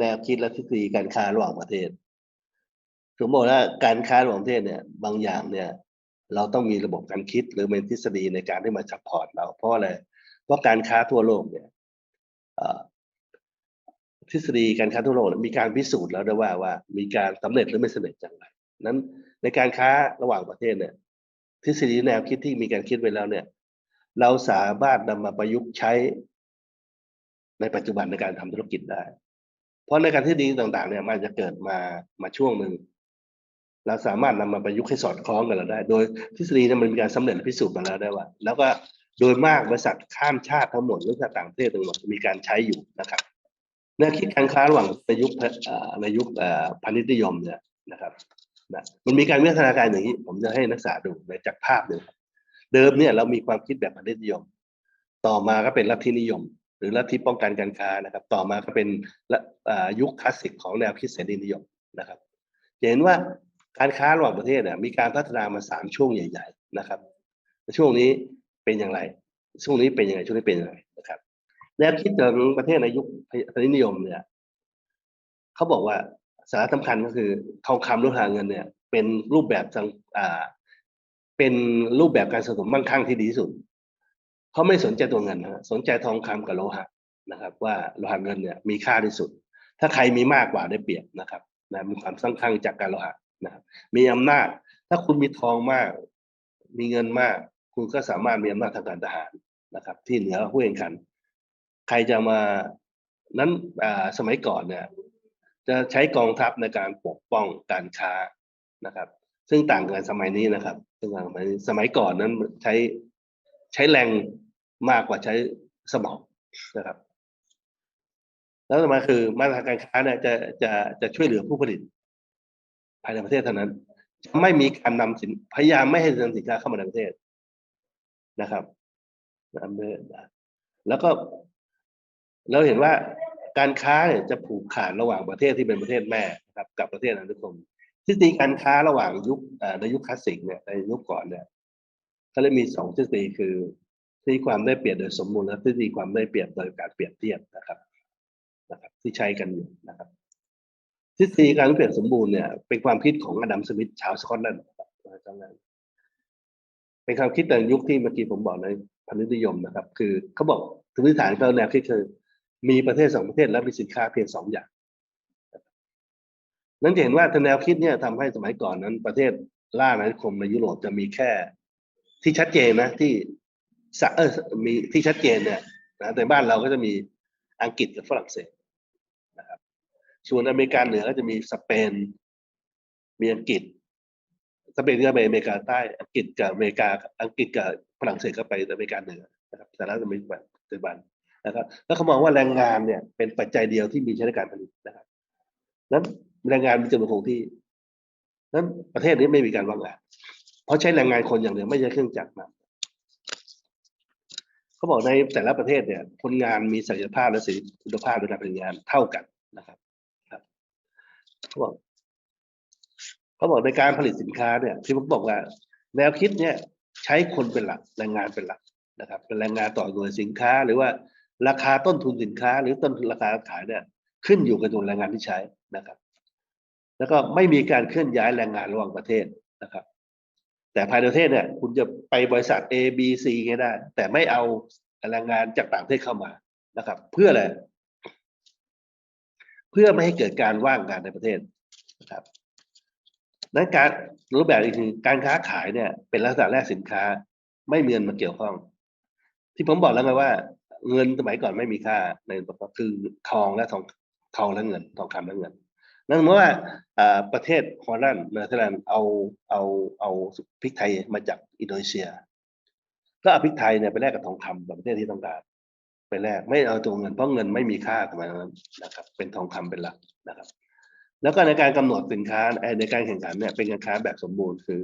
แนวคิดและทฤษฎีการค้าระหว่างประเทศผมบอกว่าการค้าระหว่างประเทศเนี่ย บางอย่างเนี่ย เราต้องมีระบบการคิดหรือเป็นทฤษฎีในการที่มาซัพพอร์ตเราเพราะอะไรเพราะการค้าทั่วโลกเนี่ยทฤษฎีการค้าทั่วโลกมีการพิสูจน์แล้วด้วยว่าว่า มีการสำเร็จหรือไม่สำเร็จอย่างไรนั้นในการค้าระหว่างประเทศเนี่ย ทฤษฎีแนวคิดที่มีการคิดไว้แล้วเนี่ย เราสามารถนำมาประยุกต์ใช้ในปัจจุบันในการทำธุรกิจได้ เพราะในการทฤษฎีต่างๆ เนี่ยมันจะเกิดมามาช่วงหนึ่งเราสามารถนำมาประยุกต์ให้สอดคล้องกันเราได้ โดยทฤษฎีเนี่ยมันมีการสำเร็จพิสูจน์มาแล้วได้ว่า แล้วก็โดยมากบริษัทข้ามชาติทั้งหมดหรือบริษัทต่างประเทศทั้งหมดมีการใช้อยู่นะครับแนวคิดการค้าระหว่างในยุคในยุคพาณิชย์นิยมเนี่ยนะครับนะมันมีการวิวัฒนาการอย่างนี้ ผมจะให้นักศึกษาดูในจากภาพหนึ่งเดิมเนี่ยเรามีความคิดแบบพาณิชย์นิยม ต่อมาก็เป็นลัทธินิยม หรือลัทธิป้องกันการค้านะครับ ต่อมาก็เป็นยุคคลาสสิกของแนวคิดเสรีนิยมนะครับจะเห็นว่าการค้าระหว่างประเทศเนี่ยมีการพัฒนามาสามช่วงใหญ่ ๆนะครับช่วงนี้เป็นอย่างไร ช่วงนี้เป็นยังไงช่วงนี้เป็นยังไงนะครับแนวคิดของประเทศในยุคพนิยมเนี่ยเขาบอกว่าสาระสำคัญก็คือทองคำหรือหาเงินเนี่ย เป็นรูปแบบสังอ่าเป็นรูปแบบการสะสมมั่งคั่งที่ดีที่สุด เขาไม่สนใจตัวเงินนะฮะสนใจทองคำกับโลหะนะครับ ว่าโลหะเงินเนี่ยมีค่าที่สุด ถ้าใครมีมากกว่าได้เปรียบนะครับนะมีความสั่งคั่งจากการโลหะนะครับ มีอำนาจ ถ้าคุณมีทองมาก มีเงินมาก คุณก็สามารถมีอำนาจทางการทหารนะครับ ที่เหนือผู้แข่งขัน ใครจะมานั้นอ่าสมัยก่อนเนี่ยจะใช้กองทัพในการปกป้องการค้านะครับ ซึ่งต่างกันสมัยนี้นะครับซึ่งต่างกันสมัยนี้สมัยก่อนนั้นใช้ใช้แรง มากกว่าใช้สมองนะครับ แล้วต่อมาคือมาตรฐานการค้าเนี่ยจะจะจะช่วยเหลือผู้ผลิต ภายในประเทศเท่านั้น จะไม่มีการนำสินพยายามไม่ให้นำสินค้าเข้ามาในประเทศนะครับแล้วก็เราเห็นว่าการค้าเนี่ยจะผูกขาดระหว่างประเทศที่เป็นประเทศแม่นะครับกับประเทศอนิคมทฤษฎีการค้าระหว่างยุคในยุคคลาสสิกเนี่ยในยุคก่อนเนี่ยก็เลยมีสองทฤษฎีคือ ทฤษฎีความได้เปรียบโดยสมบูรณ์และทฤษฎีความได้เปรียบโดยการเปรียบเทียบนะครับนะครับ ที่ใช้กันอยู่นะครับทฤษฎีการเปรียบสมบูรณ์เนี่ยเป็นความคิดของอดัมสมิธชาวสกอตแลนด์นะครับชาวนั้นเป็นความคิดในยุคที่เมื่อกี้ผมบอกในพันธุนิยมนะครับ คือเขาบอกถึงพื้นฐานเขาแนวคิดคือมีประเทศสองประเทศและมีสินค้าเพียงสองอย่างนั้นจะเห็นว่าแนวคิดเนี่ยทำให้สมัยก่อนนั้น ประเทศล่าอาณานิคมในยุโรปจะมีแค่ที่ชัดเจนนะที่ เออมีที่ชัดเจนเนี่ยนะแต่บ้านเราก็จะมีอังกฤษกับฝรั่งเศสนะครับส่วนอเมริกาเหนือก็จะมีสเปน มีอังกฤษสเปนก็ไปอเมริกาใต้อังกฤษกับอเมริกาอังกฤษกับฝรั่งเศสก็ไปอเมริกาเหนือนะครับสหรัฐอเมริกาปัจจุบันนะครับ แล้วเขามองว่าแรงงานเนี่ยเป็นปัจจัยเดียวที่มีใช้ในการผลิตนะครับนั้นแรงงานมีจำนวนคงที่นั้นประเทศนี้ไม่มีการว่างงานเพราะใช้แรงงานคนอย่างเดียวไม่ใช่เครื่องจักรนะ เขาบอกในแต่ละประเทศเนี่ยคนงานมีศักยภาพและสิทธิคุณภาพในการผลงานเท่ากันนะครับครับเขาบอกเขาบอกในการผลิตสินค้าเนี่ยที่ผมบอกว่า แนวคิดเนี่ยใช้คนเป็นหลักแรงงานเป็นหลักนะครับ เป็นแรงงานต่อหน่วยสินค้า หรือว่าราคาต้นทุนสินค้า หรือต้นทุนราคาขายเนี่ย ขึ้นอยู่กับจำนวนแรงงานที่ใช้นะครับ แล้วก็ไม่มีการเคลื่อนย้ายแรงงานระหว่างประเทศนะครับ แต่ภายในประเทศเนี่ยคุณจะไปบริษัท A B C ไงได้ แต่ไม่เอาแรงงานจากต่างประเทศเข้ามานะครับ เพื่ออะไรเพื่อไม่ให้เกิดการว่างงานในประเทศนะครับนั้นการรูปแบบอีกคือการค้าขายเนี่ย เป็นลักษณะแรกสินค้า ไม่มีเงินมาเกี่ยวข้อง ที่ผมบอกแล้วไงว่า เงินสมัยก่อนไม่มีค่าในคือทองและทองทองและเงิน ทองคำและเงิน นั่นหมายว่าประเทศฮอลแลนด์เนเธอร์แลนด์เอาเอาเอาพริกไทยมาจากอินโดนีเซีย ก็เอาพริกไทยเนี่ยไปแลกกับทองคำแบบประเทศที่ต้องการไปแลกไม่เอาตัวเงินเพราะเงินไม่มีค่าสมัยนั้นนะครับ เป็นทองคำเป็นหลักนะครับ แล้วก็ในการกำหนดสินค้าในการแข่งขันเนี่ยเป็นการค้าแบบสมบูรณ์คือ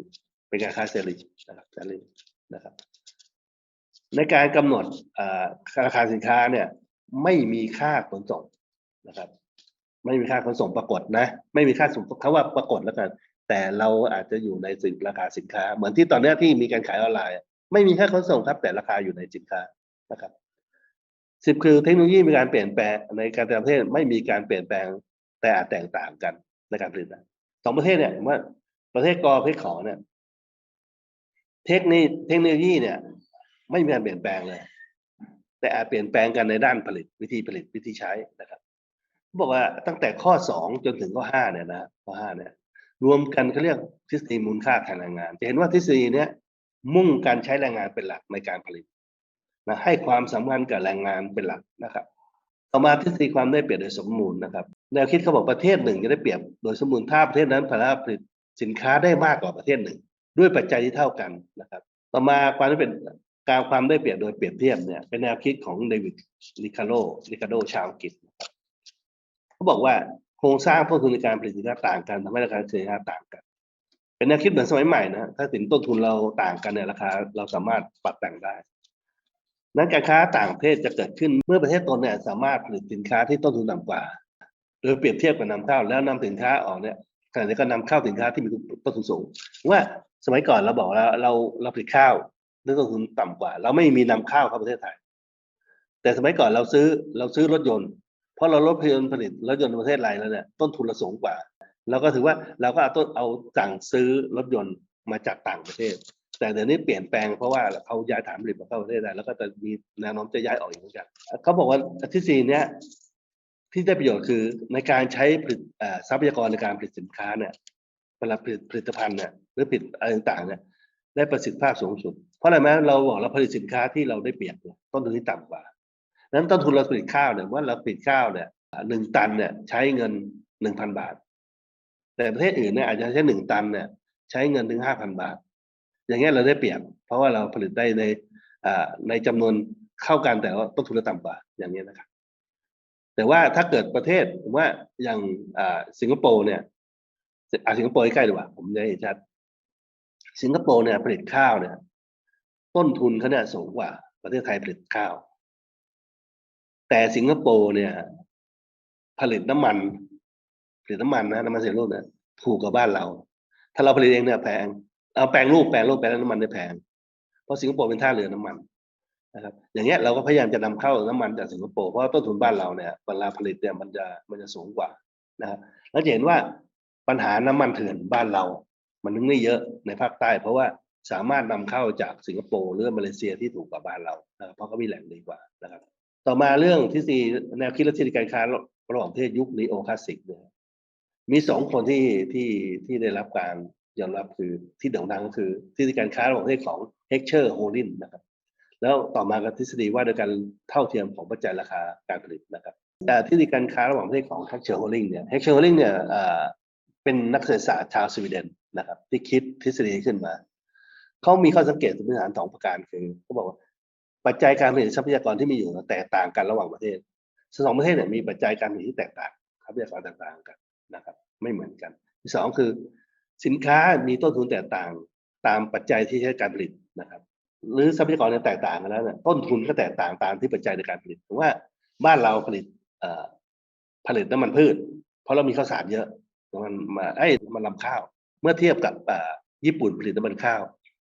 เป็นการค้าเสรีนะครับเสรีนะครับ ในการกำหนดราคาสินค้าเนี่ยไม่มีค่าขนส่งนะครับ ไม่มีค่าขนส่งปรากฏนะ ไม่มีค่าส่งเขาว่าปรากฏแล้วกัน แต่เราอาจจะอยู่ในสินราคาสินค้า เหมือนที่ตอนนี้ที่มีการขายออนไลน์ ไม่มีค่าขนส่งครับ แต่ราคาอยู่ในสินค้านะครับสิบคือเทคโนโลยีมีการเปลี่ยนแปลงในการต่ละประเทศไม่มีการเปลี่ยนแปลงแต่อาจแตกต่างกันในการผลิตนะสองประเทศเนี่ยผมว่าประเทศกอประเทศขอเนี่ยเทคโนเทคโนโลยีเนี่ย ไม่มีการเปลี่ยนแปลงเลย แต่อาจเปลี่ยนแปลงกันในด้านผลิตวิธีผลิตวิธีใช้นะครับ บอกว่าตั้งแต่ข้อสองจนถึงข้อห้าเนี่ยนะข้อห้าเนี่ย รวมกันเขาเรียกทฤษฎีมูลค่าทางแรงงาน จะเห็นว่าทฤษฎีเนี้ยมุ่งการใช้แรงงานเป็นหลักในการผลิตนะให้ความสำคัญกับแรงงานเป็นหลักนะครับ ต่อมาทฤษฎีความได้เปรียบโดยสมบูรณ์นะครับแนวคิดเขาบอกประเทศหนึ่งจะได้เปรียบโดยสมบูรณ์ถ้าประเทศนั้นผลิตสินค้าได้มากกว่าประเทศหนึ่ง ด้วยปัจจัยที่เท่ากันนะครับ ต่อมาความที่เป็นการความได้เปรียบโดยเปรียบเทียบเนี่ยเป็นแนวคิดของเดวิดลิคาโลลิคาโดชาวอังกฤษ เขาบอกว่าโครงสร้างต้นทุนในการผลิตสินค้าต่างกันทำให้ราคาสินค้าต่างกัน เป็นแนวคิดเหมือนสมัยใหม่นะถ้าสินต้นทุนเราต่างกันเนี่ยราคาเราสามารถปรับแต่งได้นั้นการค้าต่างประเทศจะเกิดขึ้นเมื่อประเทศตนเนี่ยสามารถผลิตสินค้าที่ต้นทุนต่ำกว่าโดยเปรียบเทียบกับนำเข้าแล้วนำสินค้าออกเนี่ยขณะนี้ก็นำเข้าสินค้าที่มีต้นทุนสูงว่าสมัยก่อนเราบอกแล้วเราเราผลิตข้าวด้วยต้นทุนต่ำกว่า เราไม่มีนำเข้าวเข้าประเทศไทย แต่สมัยก่อนเราซื้อเราซื้อรถยนต์ ราะเราลดพยนต์ผลิตรถยนต์ในประเทศไรแล้วเนี่ยต้นทุนเราสูงกว่าเราก็ถือว่าเราก็เอาต้นเอาสั่งซื้อรถยนต์มาจากต่างประเทศ แต่เดี๋ยวนี้เปลี่ยนแปลงเพราะว่าเขาย้ายฐานผลิตมาเข้าประเทศไทยแล้วก็จะมีแนวโน้มจะย้ายออกอีกเหมือนกันเขาบอกว่าทฤษฎีเนี้ยที่ได้ประโยชน์คือในการใช้ผลิตทรัพยากรในการผลิตสินค้าเนี่ยเวลาผลิตผลิตภัณฑ์เนี่ยหรือผลิตอะไรต่างๆเนี่ยได้ประสิทธิภาพสูงสุด เพราะอะไรไหมเราบอกเราผลิตสินค้าที่เราได้เปรียบเนี่ยต้นทุนที่ต่ำกว่า นั้นต้นทุนเราผลิตข้าวเนี่ยว่าเราผลิตข้าวเนี่ยหนึ่งตันเนี่ยใช้เงินหนึ่งพันบาท แต่ประเทศอื่นเนี่ยอาจจะใช้หนึ่งตันเนี่ยใช้เงินถึงห้าพันบาท อย่างเงี้ยเราได้เปรียบเพราะว่าเราผลิตได้ในในจำนวนเข้ากันแต่ว่าต้นทุนเราต่ำกว่าอย่างเงี้ยนะครับ แต่ว่าถ้าเกิดประเทศผมว่าอย่างสิงคโปร์เนี่ยอาสิงคโปร์ใกล้ดีกว่า ผมจะเห็นชัด สิงคโปร์เนี่ยผลิตข้าวเนี่ย ต้นทุนเขาเนี่ยสูงกว่า ประเทศไทยผลิตข้าว แต่สิงคโปร์เนี่ย ผลิตน้ำมัน ผลิตน้ำมันนะน้ำมันเสียรูปเนี่ยถูกกว่าบ้านเรา ถ้าเราผลิตเองเนี่ยแพงเอาแปลงรูปแปลงรูปแปลงน้ำมันได้แพงเพราะสิงคโปร์เป็นท่าเรือน้ำมันนะครับอย่างเงี้ยเราก็พยายามจะนำเข้าน้ำมันจากสิงคโปร์เพราะต้นทุนบ้านเราเนี่ยเวลาผลิตเนี่ยมันจะมันจะสูงกว่านะครับแล้วจะเห็นว่าปัญหาน้ำมันเถื่อนบ้านเรา มันนึงไม่เยอะในภาคใต้ เพราะว่าสามารถนำเข้าจากสิงคโปร์หรือมาเลเซียที่ถูกกว่าบ้านเรานะรเพราะเขามีแหล่งดีกว่านะครับ ต่อมาเรื่องทฤษฎีแนวคิดและทฤษฎีการค้าระหว่างประเทศยุคนีโอคลาสสิกเนี่ยมีสองคนที่ที่ที่ได้รับการยอมรับคือที่โด่งดังก็คือทฤษฎีการค้าระหว่างประเทศของเฮกเชอร์โฮลินนะครับ แล้วต่อมาก็ทฤษฎีว่าโดยการเท่าเทียมของปัจจัยราคาการผลิตนะครับ แต่ทฤษฎีการค้าระหว่างประเทศของเฮกเชอร์โฮลิงเนี่ยเฮกเชอร์โฮลิงเนี่ยเอ่อเป็นนักเศรษฐศาสตร์ชาวสวีเดนนะครับ ที่คิดทฤษฎีขึ้นมาเขามีข้อสังเกตพื้นฐานสองประการคือเขาบอกว่า ปัจจัยการผลิตทรัพยากรที่มีอยู่แตกต่างกันระหว่างประเทศสองประเทศเนี่ยมีปัจจัยการผลิตที่แตกต่างทรัพยากรแตกต่างกันนะครับ ไม่เหมือนกัน ที่สองคือ สินค้ามีต้นทุนแตกต่าง ตามปัจจัยที่ใช้การผลิตนะครับ หรือทรัพยากรเนี่ยแตกต่างกันแล้วเนี่ยต้นทุนก็แตกต่างตามที่ปัจจัยในการผลิตถึงว่าบ้านเราผลิตผลิตน้ำมันพืช เพราะเรามีข้าวสารเยอะมันมาไอ้มันลำข้าว เมื่อเทียบกับญี่ปุ่นผลิตน้ำมันข้าว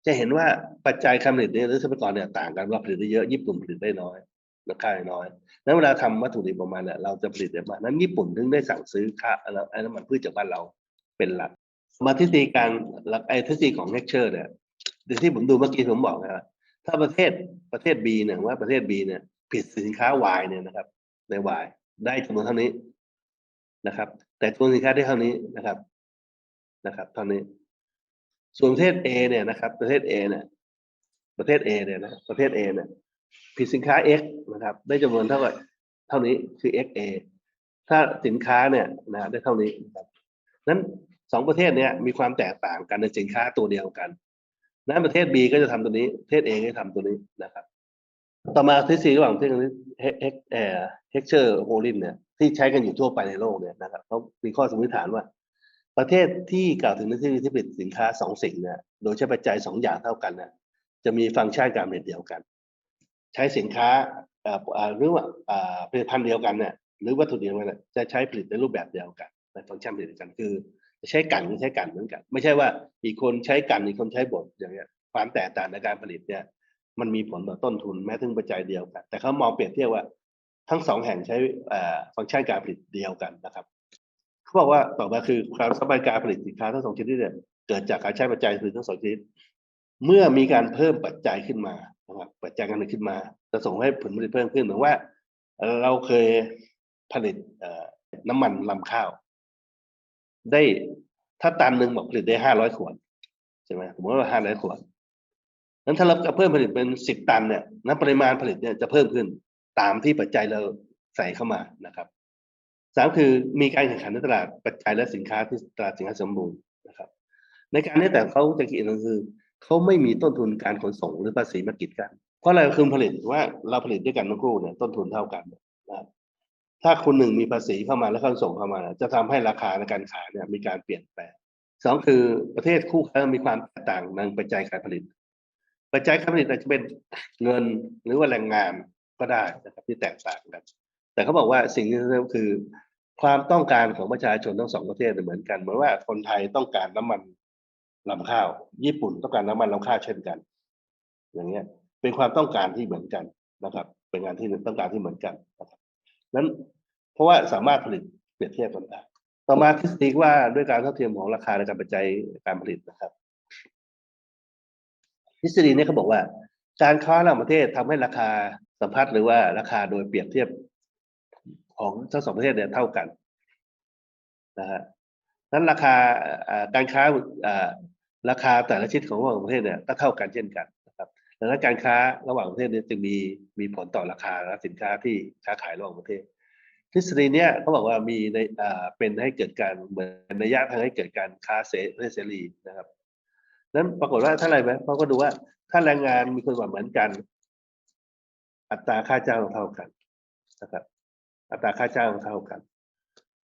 จะเห็นว่าปัจจัยการผลิตเนี่ยหรือทรัพยากรเนี่ยต่างกันว่าผลิตได้เยอะญี่ปุ่นผลิตได้น้อยราคาน้อยนั้นเวลาทำวัตถุดิบประมาณเนี่ยเราจะผลิตได้มากนั้นญี่ปุ่นถึงได้สั่งซื้อค่าไอ้น้ำมันพืชจากบ้านเราเป็นหลัก มาทฤษฎีการหลักไอ้ทฤษฎีของเฮกเชอร์เนี่ยที่ผมดูเมื่อกี้ผมบอกนะครับถ้าประเทศประเทศ B เนี่ยว่าประเทศ B เนี่ยผลิตสินค้า Y เนี่ยนะครับ ใน Y ได้จำนวนเท่านี้นะครับ แต่จำนวนสินค้าได้เท่านี้นะครับนะครับเท่านี้ ส่วนประเทศ A เนี่ยนะครับ ประเทศ A เนี่ยประเทศ A เนี่ยนะประเทศ A เนี่ยผลิตสินค้า X นะครับ ได้จำนวนเท่ากับเท่านี้คือ XA ถ้าสินค้าเนี่ยนะได้เท่านี้นะครับนั้นสองประเทศเนี้ยมีความแตกต่างกันในสินค้าตัวเดียวกันนั้นประเทศ B ก็จะทำตัวนี้ประเทศ A ก็จะทำตัวนี้นะครับ ต่อมาทฤษฎีระหว่างประเทศนี้เฮกเอ่อเฮกเชอร์โฮลินเนี่ยที่ใช้กันอยู่ทั่วไปในโลกเนี่ยนะครับเขามีข้อสมมติฐานว่า ประเทศที่กล่าวถึงในที่ที่ผลิตสินค้าสองสิ่งเนี่ยโดยใช้ปัจจัยสองอย่างเท่ากันเนี่ยจะมีฟังก์ชันการผลิตเดียวกัน ใช้สินค้าหรือว่าผลิตภัณฑ์เดียวกันเนี่ยหรือวัตถุดิบเดียวกันเนี่ยจะใช้ผลิตในรูปแบบเดียวกันในฟังก์ชันผลิตเดียวกันคือใช้กันใช้กันเหมือนกัน ไม่ใช่ว่าอีกคนใช้กันอีกคนใช้บดอย่างเงี้ยความแตกต่างในการผลิตเนี่ยมันมีผลต่อต้นทุนแม้ถึงปัจจัยเดียวกัน แต่เขามองเปรียบเทียบว่าทั้งสองแห่งใช้ฟังก์ชันการผลิตเดียวกันนะครับ เขาบอกว่าต่อมาคือความสามารถการผลิตสินค้าทั้งสองชนิดเนี่ยเกิดจากการใช้ปัจจัยคือทั้งสองชนิดเมื่อมีการเพิ่มปัจจัยขึ้นมานะครับปัจจัยการผลิตขึ้นมา จะส่งให้ผลผลิตเพิ่มขึ้นเหมือนว่า เราเคยผลิตน้ำมันลำข้าว ได้ถ้าตันหนึ่งบอกผลิตได้ห้าร้อยขวดใช่ไหมสมมติว่าห้าร้อยขวดนั้นถ้าเราเพิ่มผลิตเป็นสิบตันเนี่ยนั้นปริมาณผลิตเนี่ยจะเพิ่มขึ้นตามที่ปัจจัยเราใส่เข้ามานะครับ สามคือมีการแข่งขันในตลาดปัจจัยและสินค้าที่ตลาดสินค้าสมบูรณ์นะครับ ในการนี้แต่เขาจะคิดก็คือเขาไม่มีต้นทุนการขนส่งหรือภาษีมากิดกัน เพราะอะไรคือผลิตว่าเราผลิตด้วยกันทั้งคู่เนี่ยต้นทุนเท่ากันนะครับถ้าคนหนึ่งมีภาษีเข้ามาแล้วขนส่งเข้ามา จะทำให้ราคาในการขายเนี่ยมีการเปลี่ยนแปลงสองคือประเทศคู่ค้ามีความแตกต่างในปัจจัยการผลิต ปัจจัยการผลิตอาจจะเป็นเงินหรือว่าแรงงานก็ได้นะครับที่แตกต่างกัน แต่เขาบอกว่าสิ่งที่สำคัญก็คือ ความต้องการของประชาชนทั้งสองประเทศเหมือนกันเหมือนว่าคนไทยต้องการน้ำมันลำข้าว ญี่ปุ่นต้องการน้ำมันลำข้าวเช่นกัน อย่างเงี้ย เป็นความต้องการที่เหมือนกันนะครับ เป็นงานที่ต้องการที่เหมือนกันนะครับนั้นเพราะว่าสามารถผลิตเปรียบเทียบกันได้ต่อมาทฤษฎีว่าด้วยการเท่าเทียมของราคาในการปัจจัยการผลิตนะครับ ทฤษฎีนี้เขาบอกว่า การค้าระหว่างประเทศทำให้ราคาสัมพัทธ์หรือว่าราคาโดยเปรียบเทียบ ของทั้งสองประเทศเนี่ยเท่ากันนะฮะนั้นราคาการค้าราคาแต่ละชิ้นของระหว่างประเทศเนี่ยก็เท่ากันเช่นกันนะครับดังนั้นการค้าระหว่างประเทศเนี่ยจึงมีมีผลต่อราคาและสินค้าที่ค้าขายระหว่างประเทศ ทฤษฎีเนี้ยเขาบอกว่ามีในเป็นให้เกิดการเหมือนในยะทางให้เกิดการค้าเสรีนะครับนั้นปรากฏว่าถ้าอะไรไหมเขาก็ดูว่าถ้าแรงงานมีคนว่าเหมือนกัน อัตราค่าจ้างเท่ากันนะครับ อัตราค่าจ้างเท่ากัน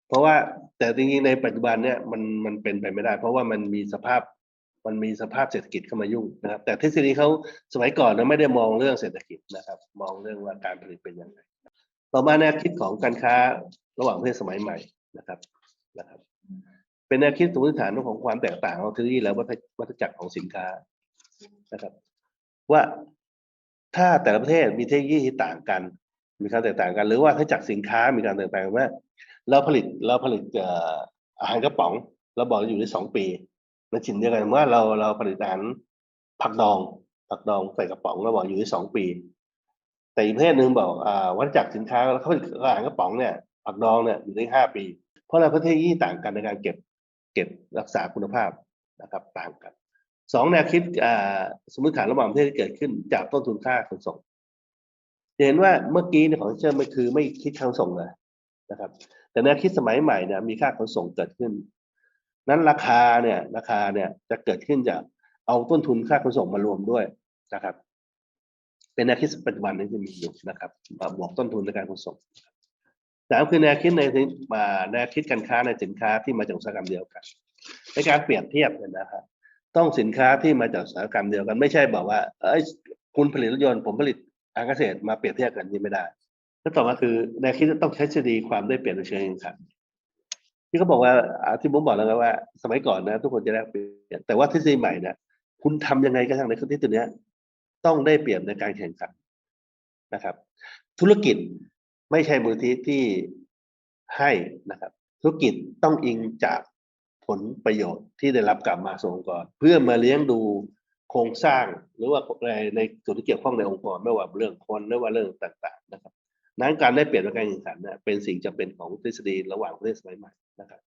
เพราะว่าแต่จริงๆในปัจจุบันเนี่ยมันมันเป็นไปไม่ได้ เพราะว่ามันมีสภาพมันมีสภาพเศรษฐกิจเข้ามายุ่งนะครับ แต่ทฤษฎีเขาสมัยก่อนนะไม่ได้มองเรื่องเศรษฐกิจนะครับ มองเรื่องว่าการผลิตเป็นยังไงต่อมาแนวคิดของการค้าระหว่างประเทศสมัยใหม่นะครับนะครับ เป็นแนวคิดสมมติฐานของความแตกต่างของทฤษฎีและวัฏวัฏจักรของสินค้านะครับ ว่าถ้าแต่ละประเทศมีเทคโนโลยีที่ต่างกัน มีการแตกต่างกัน หรือว่าถ้าจักสินค้ามีการแตกต่างกันว่าเราผลิตเราผลิตอาหารกระป๋องเราบอกอยู่ได้สองปีในชินเดียวกันว่าเราเราผลิตอาหารผักดองผักดองใส่กระป๋องเราบอกอยู่ได้สองปี แต่อีกประเทศหนึ่งบอกอ่าวัฏจักรสินค้าแล้วเขาผลิตอาหารกระป๋องเนี่ยผักดองเนี่ยอยู่ได้ห้าปี เพราะเราประเทศยี่ต่างกันในการเก็บเก็บรักษาคุณภาพนะครับต่างกันสองแนวคิดสมมติฐานระหว่างประเทศที่เกิดขึ้นจากต้นทุนค่าขนส่ง เห็นว่าเมื่อกี้เนี่ยของเชื่อมันคือไม่คิดค่าขนส่งเลยนะครับ แต่แนวคิดสมัยใหม่เนี่ยมีค่าขนส่งเกิดขึ้น นั้นราคาเนี่ยราคาเนี่ยจะเกิดขึ้นจากเอาต้นทุนค่าขนส่งมารวมด้วยนะครับ เป็นแนวคิดปัจจุบันนี้ที่มีอยู่นะครับบวกต้นทุนในการขนส่งสามคือแนวคิดในมาแนวคิดการค้าในสินค้าที่มาจากอุตสาหกรรมเดียวกัน ในการเปรียบเทียบเนี่ยนะครับ ต้องสินค้าที่มาจากอุตสาหกรรมเดียวกัน ไม่ใช่บอกว่าเอ้ยคุณผลิตรถยนต์ผมผลิต อารเกษตรมาเปรียบเทียบกันนี่ไม่ได้แล้วต่อมาคือแนวคิดต้องใช้ทฤษฎีความได้เปรียบในเชิงแข่งขันที่เขาบอกว่าที่ผมบอกแล้วไงว่า สมัยก่อนนะ ทุกคนจะได้เปรียบแต่ว่าทฤษฎีใหม่เนี่ยคุณทำยังไงก็ทางในทฤษฎีเนี้ต้องได้เปรียบในการแข่งขันนะครับ ธุรกิจไม่ใช่มูลที่ที่ให้นะครับ ธุรกิจต้องอิงจากผลประโยชน์ที่ได้รับกลับมาสู่องค์กรเพื่อมาเลี้ยงดู โครงสร้างหรือว่าในในส่วนที่เกี่ยวข้องในองค์กรไม่ว่าเรื่องคนไม่ว่าเรื่องต่างๆนะครับนั้นการได้เปลี่ยนในการแข่งขันเนี่ยเป็นสิ่งจำเป็นของทฤษฎีระหว่างประเทศสมัยใหม่นะครับ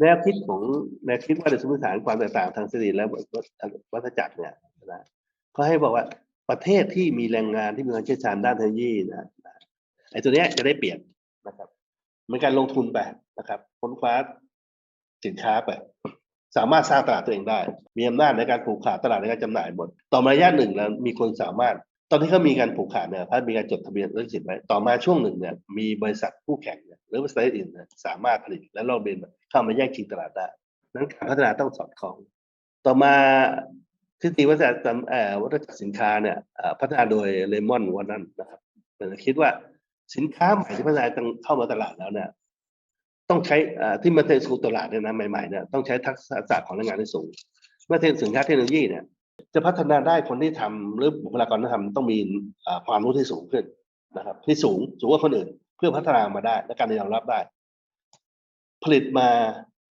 แนวคิดของแนวคิดว่าในสมมติฐานความแตกต่างทางทฤษฎีและวัฏจักรเนี่ยนะเขาให้บอกว่าประเทศที่มีแรงงานที่มีความเชี่ยวชาญด้านเทคโนโลยีนะนะไอ้ตัวเนี้ยจะได้เปรียบนะครับเหมือนการลงทุนไปนะครับค้นคว้าสินค้าไป สามารถสร้างตลาดตัวเองได้ มีอำนาจในการผูกขาดตลาดในการจำหน่ายหมด ต่อมาระยะหนึ่งแล้วมีคนสามารถ ตอนที่เขามีการผูกขาดเนี่ยเขามีการจดทะเบียนเรื่องสิทไว้ต่อมาช่วงหนึ่งเนี่ยมีบริษัทคู่แข่งเนี่ยหรือบริษัทอื่นเนี่ยสามารถผลิตและลอกเลียนเข้ามาแย่งชิงตลาดได้นั้นการพัฒนาต้องสอดคล้อง ต่อมาทฤษฎีวัฒนธรรมวัฒนจักรสินค้าเนี่ยพัฒนาโดยเลมอนวันนั้นนะครับแต่คิดว่าสินค้าใหม่ที่พัฒนาเข้ามาตลาดแล้วเนี่ย ต้องใช้ที่มาเทสู่ตลาดเนี่ยนะใหม่ๆเนี่ยต้องใช้ทักษะของแรงงานที่สูงมื่อเทสินค้าเทคโนโลยีเนี่ยจะพัฒนาได้คนที่ทำหรือบุคลากรที่ทำต้องมีความรู้ที่สูงขึ้นนะครับ ที่สูงสูงกว่าคนอื่น เพื่อพัฒนามาได้ และการยอมรับได้ ผลิตมา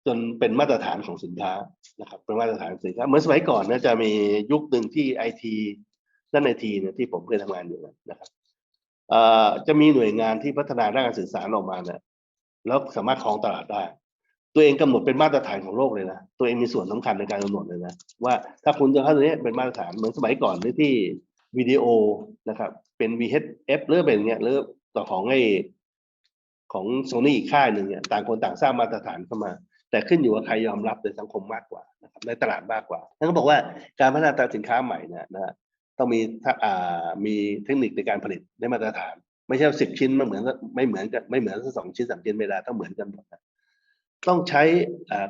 จนเป็นมาตรฐานของสินค้านะครับ เป็นมาตรฐานสินค้าเหมือนสมัยก่อนนะจะมียุคหนึ่งที่ไอทีด้านไอทีเนี่ยที่ผมเคยทำงานอยู่นะครับจะมีหน่วยงานที่พัฒนาด้านการสื่อสารออกมาเนี่ย แล้วสามารถครองตลาดได้ ตัวเองกำหนดเป็นมาตรฐานของโลกเลยนะ ตัวเองมีส่วนสำคัญในการกำหนดเลยนะ ว่าถ้าคุณจะเข้าตัวนี้เป็นมาตรฐานเหมือนสมัยก่อนที่วิดีโอนะครับ เป็น VHF หรือเป็นอย่างเงี้ยหรือต่อของไอ้ของโซนี่อีกค่ายหนึ่งเนี่ยต่างคนต่างสร้างมาตรฐานเข้ามา แต่ขึ้นอยู่กับใครยอมรับในสังคมมากกว่านะครับในตลาดมากกว่าท่านก็บอกว่าการพัฒนาสินค้าใหม่เนี่ยนะต้องมีถ้าอ่ามีเทคนิคในการผลิตได้มาตรฐาน ไม่ใช่สิบชิ้นมันเหมือนกับไม่เหมือนกันไม่เหมือนสองชิ้นสามชิ้นไม่ได้ต้องเหมือนกันหมดต้องใช้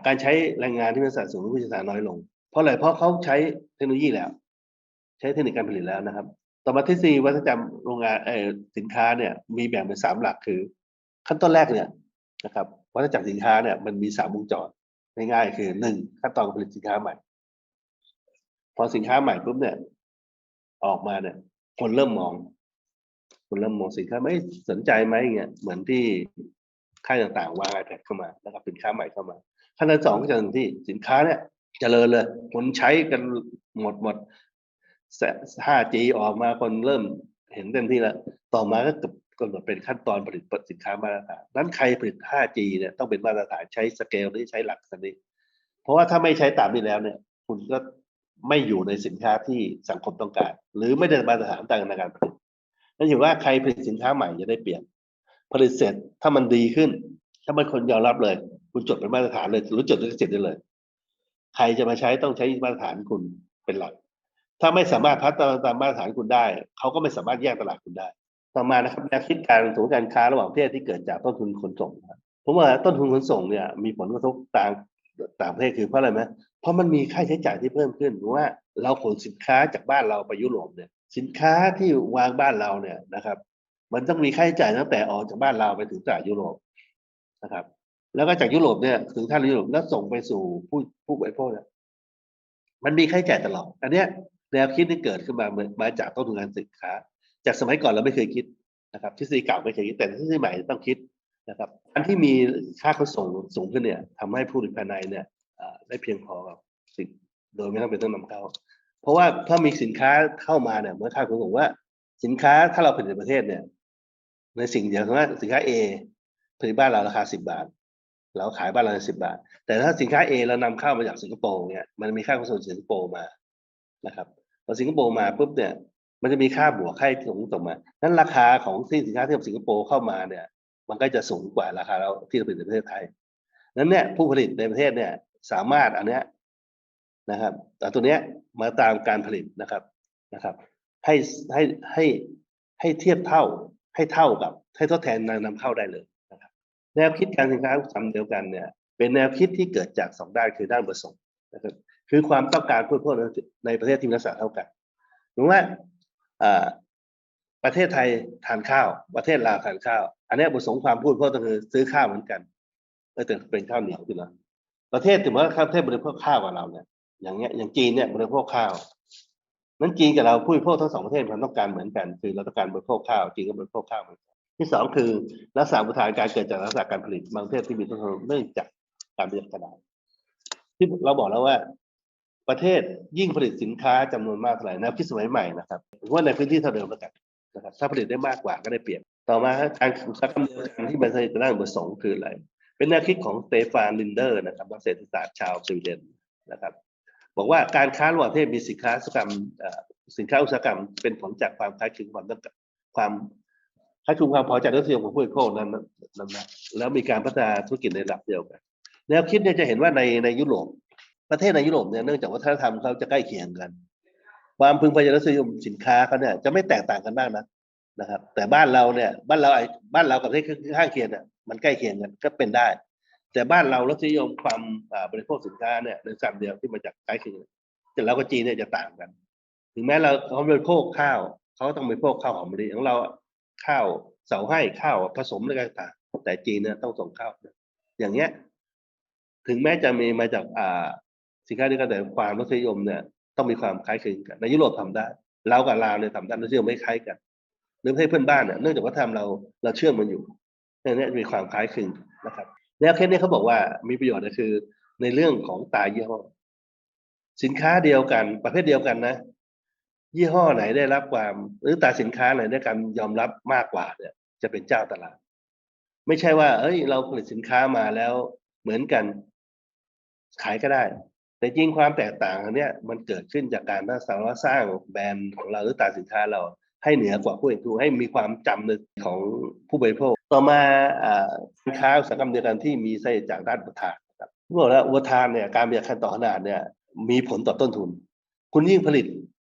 การใช้แรงงานที่มีสัดส่วนผู้เชี่ยวชาญน้อยลง เพราะอะไรเพราะเขาใช้เทคโนโลยีแล้ว ใช้เทคนิคการผลิตแล้วนะครับ ต่อมาที่สี่วัฒนธรรมโรงงานสินค้าเนี่ย มีแบ่งเป็นสามหลักคือ ขั้นตอนแรกเนี่ยนะครับวัฒนจักรสินค้าเนี่ยมันมีสามวงจรง่ายๆคือหนึ่งขั้นตอนการผลิตสินค้าใหม่ พอสินค้าใหม่ปุ๊บเนี่ย ออกมาเนี่ย คนเริ่มมอง คนเริ่มมองสินค้าไม่สนใจไหมเงี้ยเหมือนที่ค่ายต่างๆวางไอแพดเข้ามานะครับสินค้าใหม่เข้ามาขั้นตอนสองก็จะถึงที่สินค้าเนี่ยเจริญเลย คนใช้กันหมดหมด 5G ออกมาคนเริ่มเห็นเต็มที่แล้ว ต่อมาก็กำหนดเป็นขั้นตอนผลิตสินค้ามาตรฐานนั้นใครผลิต 5G เนี่ยต้องเป็นมาตรฐานใช้สเกลนี้ใช้หลักสันนี้ เพราะว่าถ้าไม่ใช้ตามนี้แล้วเนี่ย คุณก็ไม่อยู่ในสินค้าที่สังคมต้องการ หรือไม่ได้มาตรฐานต่างในการผลิต นั่นถือว่าใครผลิตสินค้าใหม่จะได้เปลี่ยนผลิตเสร็จถ้ามันดีขึ้น ถ้ามันคนยอมรับเลย คุณจดเป็นมาตรฐานเลยหรือจดลิขสิทธิ์ได้เลย ใครจะมาใช้ต้องใช้มาตรฐานคุณเป็นหลัก ถ้าไม่สามารถพัฒนาตามมาตรฐานคุณได้เขาก็ไม่สามารถแยกตลาดคุณได้ ต่อมานะครับแนวคิดการสูงการค้าระหว่างประเทศที่เกิดจากต้นทุนขนส่งผมว่าต้นทุนขนส่งเนี่ย มีผลกระทบต่างต่างประเทศคือเพราะอะไรไหมเพราะมันมีค่าใช้จ่ายที่เพิ่มขึ้นเพราะว่าเราขนสินค้าจากบ้านเราไปยุโรปเนี่ย สินค้าที่วางบ้านเราเนี่ยนะครับ มันต้องมีค่าใช้จ่ายตั้งแต่ออกจากบ้านเราไปถึงตลาดยุโรปนะครับ แล้วก็จากยุโรปเนี่ยถึงท่าเรือยุโรปแล้วส่งไปสู่ผู้ผู้บริโภคเนี่ยมันมีค่าใช้จ่ายตลอด อันเนี้ยแนวคิดที่เกิดขึ้นมามาจากต้นทุนการสินค้า จากสมัยก่อนเราไม่เคยคิดนะครับ ทฤษฎีเก่าไม่เคยคิดแต่ทฤษฎีใหม่ต้องคิดนะครับการที่มีค่าขนส่งสูงขึ้นเนี่ยทำให้ผู้ผลิตภายในเนี่ยได้เพียงพอกับสิ่งโดยไม่ต้องเป็นต้องนำเข้า เพราะว่าถ้ามีสินค้าเข้ามาเนี่ยเมื่อค่าขนส่งว่า สินค้าถ้าเราผลิตในประเทศเนี่ย ในสิ่งเดียวคือว่าสินค้า A ผลิตบ้านเราราคาสิบบาทเราขายบ้านเราสิบาท แต่ถ้าสินค้า A เรานำเข้ามาจากสิงคโปร์เนี่ยมันมีค่าขนส่งสิงคโปร์มานะครับพอสิงคโปร์มาปุ๊บเนี่ย มันจะมีค่าบวกค่าส่งส่งมานั้นราคาของที่สินค้าที่จากสิงคโปร์เข้ามาเนี่ย มันก็จะสูงกว่าราคาเราที่เราผลิตในประเทศไทยนั้นเนี่ยผู้ผลิตในประเทศเนี่ย สามารถอันเนี้ย นะครับแต่ตัวเนี้ยมาตามการผลิตนะครับนะครับ ให้ให้ให้ให้เทียบเท่าให้เท่ากับ ให้ทดแทนนำเข้าได้เลยนะครับ แนวคิดการสินค้าทำเดียวกันเนี่ยเป็นแนวคิดที่เกิดจากสองด้านคือด้านประสงค์นะครับคือความต้องการผู้บริโภคในประเทศที่มีลักษณะเท่ากันหรือว่าประเทศไทยทานข้าว ประเทศลาวทานข้าว อันนี้ประสงค์ความพูดเพราะก็คือซื้อข้าวเหมือนกันแต่เป็นข้าวเหนียวขึ้นแล้วประเทศถึงว่าประเทศบริโภคข้าวกับเราเนี่ย อย่างเงี้ยอย่างจีนเนี่ยบริโภคข้าวนั้นจีนกับเราผู้บริโภคทั้งสองประเทศมันต้องการเหมือนกัน คือเราต้องการบริโภคข้าวจีนก็บริโภคข้าวเหมือนกันที่สองคือลักษณะอุทานการเกิดจากลักษณะการผลิตบางประเทศที่มีต้นทุนเนื่องจากการประหยัดกระดาษที่เราบอกแล้วว่า ประเทศยิ่งผลิตสินค้าจำนวนมากเท่าไหร่นวคิดสมัยใหม่นะครับว่าในพื้นที่เท่าเดิมแล้วกันนะครับถ้าผลิตได้มากกว่าก็ได้เปรียบต่อมาการอุตสาหกรรมเดียวกันที่มันจะด้านประสงค์คืออะไร เป็นแนวคิดของสเตฟานลินเดอร์นะครับนักเศรษฐศาสตร์ชาวสวีเดนนะครับ บอกว่าการค้าระหว่างประเทศมีสินค้าอุตสาหกรรมสินค้าอุตสาหกรรมเป็นผลจากความคล้ายคลึงความต้องการความคล้ายคลึงความพอใจรสนิยมของผู้บริโภคนั้นนั้นนะแล้วมีการพัฒนาธุรกิจในระดับเดียวกันแนวคิดเนี่ยจะเห็นว่าในในยุโรปประเทศในยุโรปเนี่ยเนื่องจากวัฒนธรรมเขาจะใกล้เคียงกัน ความพึงพอใจรสนิยมสินค้าเขาเนี่ยจะไม่แตกต่างกันมากนะนะครับ แต่บ้านเราเนี่ยบ้านเราไอ้บ้านเรากับประเทศข้างเคียงเนี่ยมันใกล้เคียงกันก็เป็นได้ แต่บ้านเรารสนิยมความบริโภคสินค้าเนี่ยในสัมเดียวที่มาจากใกล้เคียงแต่เรากับจีนเนี่ยจะต่างกัน ถึงแม้เราเขาบริโภคข้าวเขาต้องบริโภคข้าวหอมมะลิของเราข้าวเสาให้ข้าวผสมอะไรต่างแต่จีนเนี่ยต้องส่งข้าวอย่างเงี้ย ถึงแม้จะมีมาจากอ่าสินค้าที่ก็แต่ความรสนิยมเนี่ยต้องมีความคล้ายคลึงกันในยุโรปทำได้เรากับลาวเนี่ยทำได้รสนิยมไม่คล้ายกันรือประเทศเพื่อนบ้านเนี่ยเนื่องจากวัฒนธรรมเราเราเชื่อมมันอยู่ในนี้มีความคล้ายคลึงนะครับ แล้วเคสนี้เขาบอกว่ามีประโยชน์ก็คือ ในเรื่องของตายี่ห้อ สินค้าเดียวกัน ประเภทเดียวกันนะ ยี่ห้อไหนได้รับความ หรือตราสินค้าไหนได้การยอมรับมากกว่าเนี่ย จะเป็นเจ้าตลาด ไม่ใช่ว่า เอ้ย เราผลิตสินค้ามาแล้วเหมือนกัน ขายก็ได้ แต่จริงความแตกต่างอันเนี้ยมันเกิดขึ้นจากการที่สามารถสร้างแบรนด์ของเราหรือตราสินค้าเราให้เหนือกว่าผู้อื่นให้มีความจำในของผู้บริโภค ต่อมาสินค้าอุตสาหกรรมเดียวกันที่มีไส้จากด้านอุปทานครับบอกแล้วอุปทานเนี่ยการประหยัดขั้นต่อขนาดเนี่ยมีผลต่อต้นทุน คุณยิ่งผลิต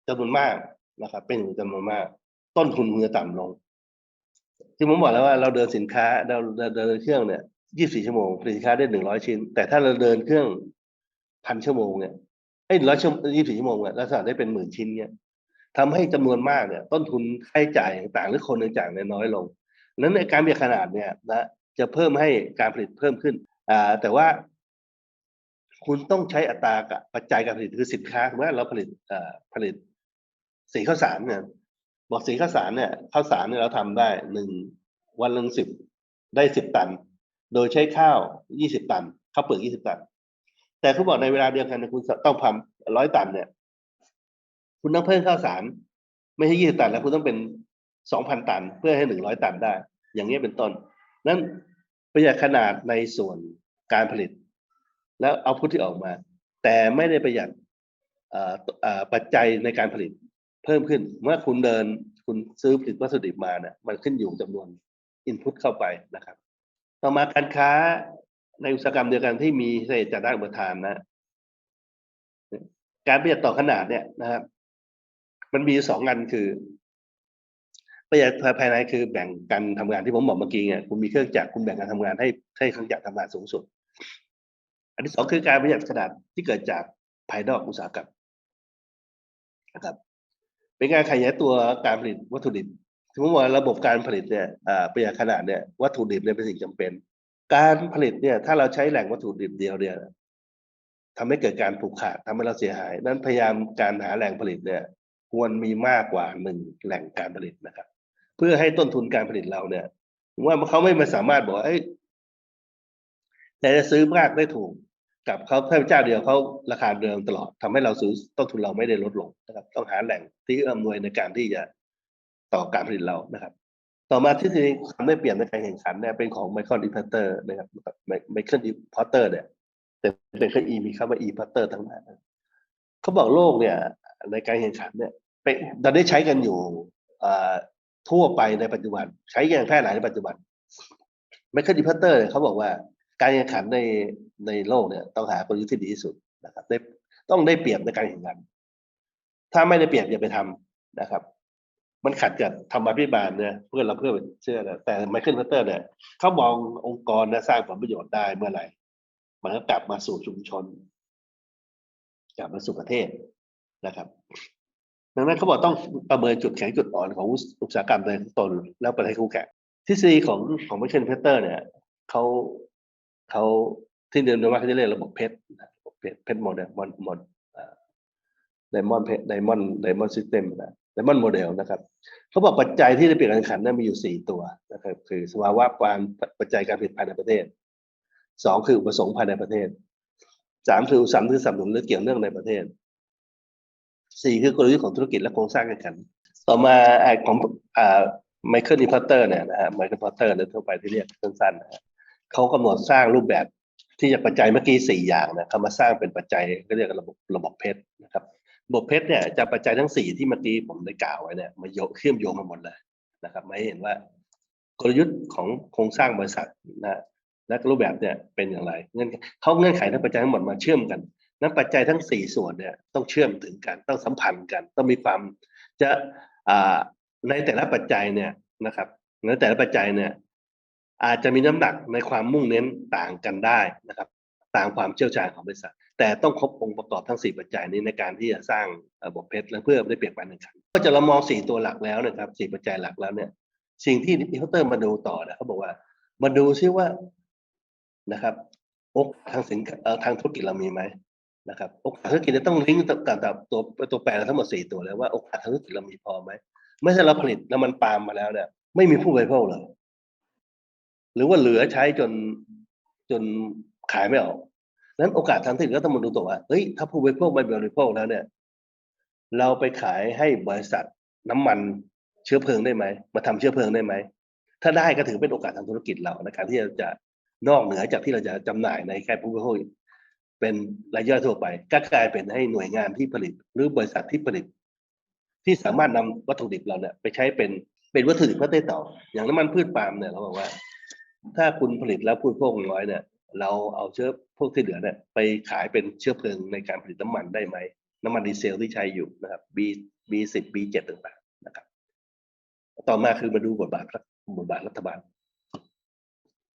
จำนวนมากนะครับ เป็นจำนวนมาก ต้นทุนคุณจะต่ำลง ที่ผมบอกแล้วว่าเราเดินสินค้าเราเราเดินเครื่องเนี่ย24ชั่วโมงผลิตสินค้าได้100ชิ้น แต่ถ้าเราเดินเครื่องพันชั่วโมงเนี่ยไอ้ร้อยชั่ว24ชั่วโมงเนี่ยเราสามารถได้เป็นหมื่นชิ้นเนี่ยทำให้จำนวนมากเนี่ย ต้นทุนค่าใช้จ่ายต่างๆหรือคนต่างๆเนี่ยน้อยลง นั้นในการเบียดขนาดเนี่ยนะจะเพิ่มให้การผลิตเพิ่มขึ้นอ่าแต่ว่าคุณต้องใช้อัตรากับปัจจัยการผลิตคือสินค้าสมมติว่าเราผลิตผลิตสีข้าวสารเนี่ยบอกสีข้าวสารเนี่ยข้าวสารเนี่ยเราทำได้หนึ่งวันละสิบได้สิบตัน โดยใช้ข้าวยี่สิบตันข้าวเปลือกยี่สิบตัน แต่เขาบอกในเวลาเดียวกันคุณต้องทำร้อยตันเนี่ย คุณต้องเพิ่มข้าวสาร ไม่ใช่ยี่สิบตันแล้วคุณต้องเป็น สองพันตันเพื่อให้หนึ่งร้อยตันได้ อย่างนี้ยเป็นต้น นั้นประหยัดขนาดในส่วนการผลิต แล้วเอาพุทที่ออกมา แต่ไม่ได้ประหยัดอ่อเอ่อปัจจัยในการผลิตเพิ่มขึ้น เมื่อคุณเดินคุณซื้อผลิตวัตถุดิบมาเนี่ยมันขึ้นอยู่จำนวนอินพุตเข้าไปนะครับ ต่อมาการค้าในอุตสาหกรรมเดียวกันที่มีเศษจากด้านอุปทานนะการประหยัดต่อขนาดเนี่ยนะครับ มันมีสองงานคือ ประหยัดภายในคือแบ่งการทำงานที่ผมบอกเมื่อกี้เนี่ยคุณมีเครื่องจักรคุณแบ่งการทำงานให้ให้เครื่องจักรทำงานสูงสุด อันที่สองคือการประหยัดขนาดที่เกิดจากภายนอกอุตสาหกรรมนะครับ เป็นการขยายตัวการผลิตวัตถุดิบสมมติว่าระบบการผลิตเนี่ยประหยัดขนาดเนี่ยวัตถุดิบเนี่ยเป็นสิ่งจำเป็น การผลิตเนี่ย ถ้าเราใช้แหล่งวัตถุดิบเดียวเนี่ยทำให้เกิดการผูกขาดทำให้เราเสียหาย นั้นพยายามการหาแหล่งผลิตเนี่ย ควรมีมากกว่าหนึ่งแหล่งการผลิตนะครับ เพื่อให้ต้นทุนการผลิตเราเนี่ยว่าเขาไม่มาสามารถบอกเอ้ยแต่จะซื้อมากได้ถูก กับเขาแค่เจ้าเดียวเขาราคาเดิมตลอดทำให้เราซื้อต้นทุนเราไม่ได้ลดลงนะครับ ต้องหาแหล่งที่เอื้อมหน่วยในการที่จะต่อการผลิตเรานะครับ ต่อมาที่ที่ความได้เปรียบในการแข่งขันเนี่ยเป็นของไมเคิลอีพัตเตอร์นะครับไมเคิลอีพัตเตอร์เนี่ยแต่เป็นแค่อีมีคำว่าอีพัตเตอร์ทั้งนั้นเขาบอกโลกเนี่ย ในการแข่งขันเนี่ยเป็นตอนนี้ใช้กันอยู่อ่า ทั่วไปในปัจจุบัน ใช้อย่างแพร่หลายในปัจจุบันไมเคิลอีพัตเตอร์เขาบอกว่า การแข่งขันในในโลกเนี่ยต้องหากลยุทธ์ที่ดีที่สุดนะครับได้ต้องได้เปรียบในการแข่งขัน ถ้าไม่ได้เปรียบอย่าไปทำนะครับ มันขัดกับธรรมาภิบาลเนี่ยเพื่อนเราเพื่อนเชื่อนะแต่ไมเคิลพัตเตอร์เนี่ยเขามององค์กรนะสร้างผลประโยชน์ได้เมื่อไหร่มันก็กลับมาสู่ชุมชนกลับมาสู่ประเทศนะครับ ดังนั้นเขาบอกต้องประเมินจุดแข็งจุดอ่อนของอุตสาหกรรมในตน แล้วไประเทศคู่แข่งทฤษฎีของของไมเคิลพัตเตอร์เนี่ยเขาเขาที่เดิมๆว่าเขาจะเรียกระบบเพชรนะระบบเพชรเพชรโมเดลมอนมอนไดมอนเพชรไดมอนไดมอนซิสเต็มนะไดมอนโมเดลนะครับเขาบอกปัจจัยที่จะเปลี่ยนการแข่งขันนั้นมีอยู่สี่ตัวนะครับคือสภาวะความปัจจัยการผลิตภายในประเทศสองคืออุปสงค์ภายในประเทศสามคืออุตสาหกรรมที่สนับสนุนหรือเกี่ยวเนื่องในประเทศ สี่คือกลยุทธ์ของธุรกิจและโครงสร้างการแข่งขัน ต่อมาไอของอ่าไมเคิลอีพัตเตอร์เนี่ยนะฮะไมเคิลพัตเตอร์เนี่ยทั่วไปที่เรียกสั้นๆนะฮะเขากำหนดสร้างรูปแบบที่จะปัจจัยเมื่อกี้สี่อย่างนะเขามาสร้างเป็นปัจจัยก็เรียกระบบระบบเพชรนะครับระบบเพชรเนี่ยจะปัจจัยทั้งสี่ที่เมื่อกี้ผมได้กล่าวไว้เนี่ยมาโยเชื่อมโยงกันหมดเลยนะครับมาให้เห็นว่ากลยุทธ์ของโครงสร้างบริษัทนะและรูปแบบเนี่ยเป็นอย่างไรเงื่อนเขาเงื่อนไขทั้งปัจจัยทั้งหมดมาเชื่อมกัน นั้นปัจจัยทั้งสี่ส่วนเนี่ยต้องเชื่อมถึงกันต้องสัมพันธ์กัน ต้องมีความจะอ่าในแต่ละปัจจัยเนี่ยนะครับในแต่ละปัจจัยเนี่ยอาจจะมีน้ำหนักในความมุ่งเน้นต่างกันได้นะครับตามความเชี่ยวชาญของบริษัท แต่ต้องครบองค์ประกอบทั้ง 4 ปัจจัยนี้ในการที่จะสร้างระบบเพชรและเพื่อได้เปรียบการแข่งขันก็จะเรามอง 4 ตัวหลักแล้วนะครับ 4 ปัจจัยหลักแล้วเนี่ย สิ่งที่อินเตอร์มาดูต่อนะเขาบอกว่ามาดูซิว่านะครับโอกทางสินเออทางธุรกิจเรามีไหม นะครับโอกาสธุรกิจเนี่ยต้องลิงก์กับกับตัวตัวแปรทั้งหมด4ตัวแล้วว่าโอกาสทางธุรกิจเรามีพอไหมไม่ใช่เราผลิตน้ำมันปาล์มมาแล้วเนี่ยไม่มีผู้บริโภคเลย หรือว่าเหลือใช้จนจนขายไม่ออกนั้นโอกาสทางธุรกิจก็ต้องมาดูตัวว่าเฮ้ยถ้าผู้บริโภคไม่บริโภคแล้วเนี่ย เราไปขายให้บริษัทน้ำมันเชื้อเพลิงได้ไหมมาทำเชื้อเพลิงได้ไหมถ้าได้ก็ถือเป็นโอกาสทางธุรกิจเราในการที่เราจะนอกเหนือจากที่เราจะจำหน่ายในแค่ผู้บริโภค เป็นรายย่อยทั่วไปก็กลายเป็นให้หน่วยงานที่ผลิต หรือบริษัทที่ผลิต ที่สามารถนำวัตถุดิบเราเนี่ยไปใช้เป็นเป็นวัตถุดิบเพื่อได้ต่อ อย่างน้ำมันพืชปาล์มเนี่ยเราบอกว่า ถ้าคุณผลิตแล้วผู้บริโภคน้อยเนี่ย เราเอาเชื้อพวกที่เหลือเนี่ยไปขายเป็นเชื้อเพลิงในการผลิตน้ำมันได้ไหมน้ำมันดีเซลที่ใช้อยู่นะครับ B B สิบ B เจ็ดต่างๆนะครับ ต่อมาคือมาดูบทบาทบทบาทรัฐบาล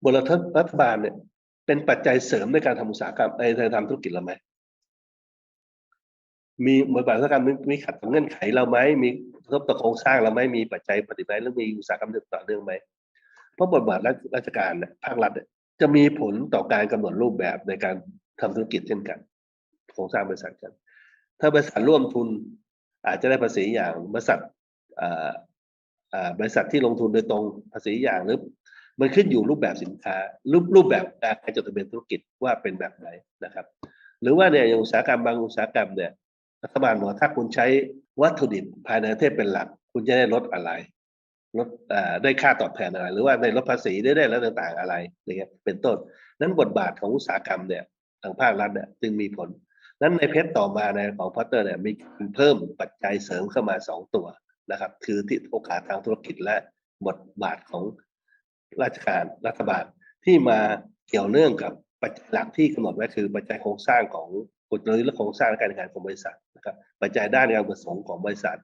บทบาทรัฐบาลเนี่ย เป็นปัจจัยเสริมในการทำอุตสาหกรรมในการทำธุรกิจเราไหมมีบทบาทราชการมีมีขัดต่อเงื่อนไขเราไหมมีกระทบต่อโครงสร้างเราไหมมีปัจจัยปฏิบัติหรือมีอุตสาหกรรมต่อเนื่องไหมเพราะบทบาทราชการเนี่ยภาครัฐจะมีผลต่อการกำหนดรูปแบบในการทำธุรกิจเช่นกันโครงสร้างบริษัทกัน ถ้าบริษัทร่วมทุนอาจจะได้ภาษีอย่างบริษัทบริษัทที่ลงทุนโดยตรงภาษีอย่างหรือ มันขึ้นอยู่รูปแบบสินค้า รูปรูปแบบการจดทะเบียนธุรกิจว่าเป็นแบบไหนนะครับ หรือว่าเนี่ยอย่างอุตสาหกรรมบางอุตสาหกรรมเนี่ยรัฐบาลบอกว่าถ้าคุณใช้วัตถุดิบภายในประเทศเป็นหลัก คุณจะได้ลดอะไรลดได้ค่าตอบแทนอะไร หรือว่าได้ลดภาษีได้ได้แล้วต่างๆอะไรอย่างเงี้ยเป็นต้น นั้นบทบาทของอุตสาหกรรมเนี่ยทางภาครัฐเนี่ยจึงมีผล นั้นในเพจต่อมาในของพอตเตอร์เนี่ยมีเพิ่มปัจจัยเสริมเข้ามาสองตัวนะครับ คือที่โอกาสทางธุรกิจและบทบาทของ ราชการรัฐบาลที่มาเกี่ยวเนื่องกับปัจจัยหลักที่กำหนดไว้คือปัจจัยโครงสร้างของกฎหรือโครงสร้างการงขันของบริษัทนะครับปัจจัยด้านการประสงค์ของบริษัท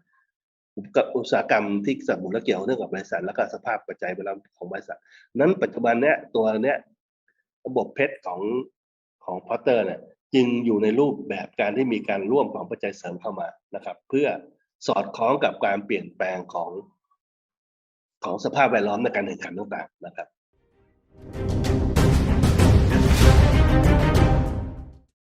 กับอุตสาหกรรมที่สนับสนุนและเกี่ยวเนื่องกับบริษัท แล้วก็สภาพปัจจัยเวลาของบริษัท นั้นปัจจุบันเนี้ยตัวเนี้ยระบบเพชรของของพอตเตอร์เนี่ยจึงอยู่ในรูปแบบการที่มีการร่วมของปัจจัยเสริมเข้ามานะครับ เพื่อสอดคล้องกับการเปลี่ยนแปลงของ ของสภาพแวดล้อมในการแข่งขันต่างๆนะครับ